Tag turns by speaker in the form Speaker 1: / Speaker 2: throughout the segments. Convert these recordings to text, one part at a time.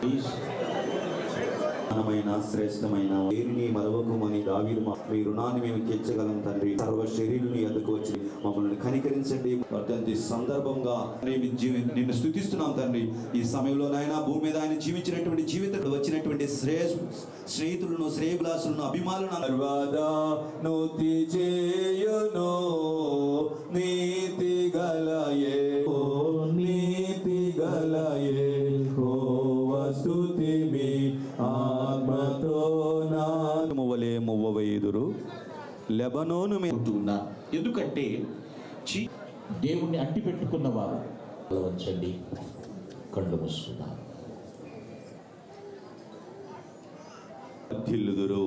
Speaker 1: Peace. ఘనమైన శ్రేష్టమైన దేనిని మరవకుమని దావీదు మీ రుణాన్ని మేము తీర్చగలం తండ్రి. సర్వ శరీరుని ఎదుకు వచ్చి మమ్మల్ని కనికరించండి. వర్తంతి సందర్భంగా నిన్ను స్థుతిస్తున్నాం తండ్రి. ఈ సమయంలో నాయన భూమి మీద ఆయన జీవించినటువంటి జీవితంలో వచ్చినటువంటి శ్రేయ స్నేహితులను శ్రేయభిలాసులను అభిమానులను చేయును నీతి గలయే. ఓ నీతి గలయే. ఎదురు లెబనోను మీ
Speaker 2: ఎందుకంటే దేవుణ్ణి అంటి పెట్టుకున్న వారు. వంచండి కళ్ళు మూసుకున్నారు
Speaker 1: వర్ధిల్లుదురు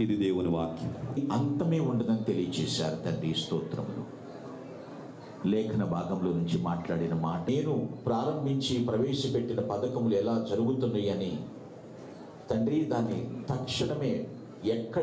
Speaker 1: ఇది దేవుని వాక్యం.
Speaker 2: అంతమే ఉండదని తెలియజేశారు తండ్రి స్తోత్రములు. లేఖన భాగంలో నుంచి మాట్లాడిన మాట నేను ప్రారంభించి ప్రవేశపెట్టిన పథకములు ఎలా జరుగుతున్నాయని తండ్రి దాన్ని తక్షణమే ఎక్కడ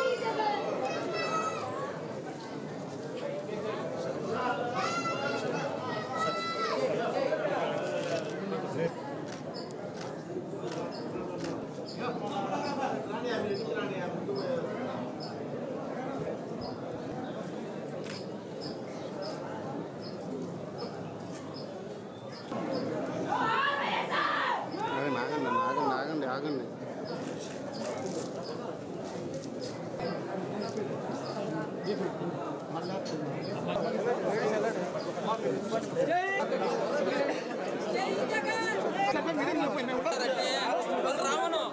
Speaker 3: 작은데. ರಾಮನು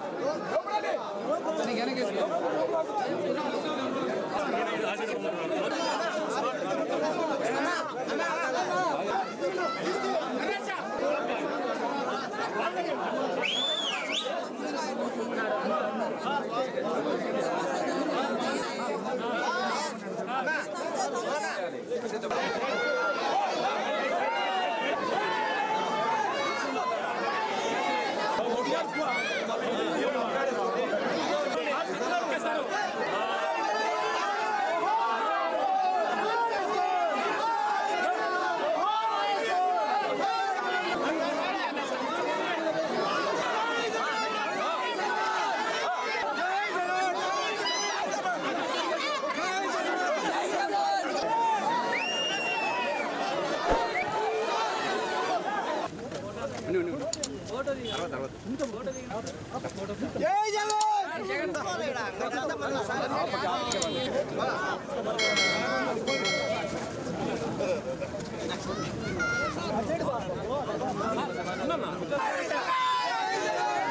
Speaker 3: 네. Thank you.
Speaker 4: అన్న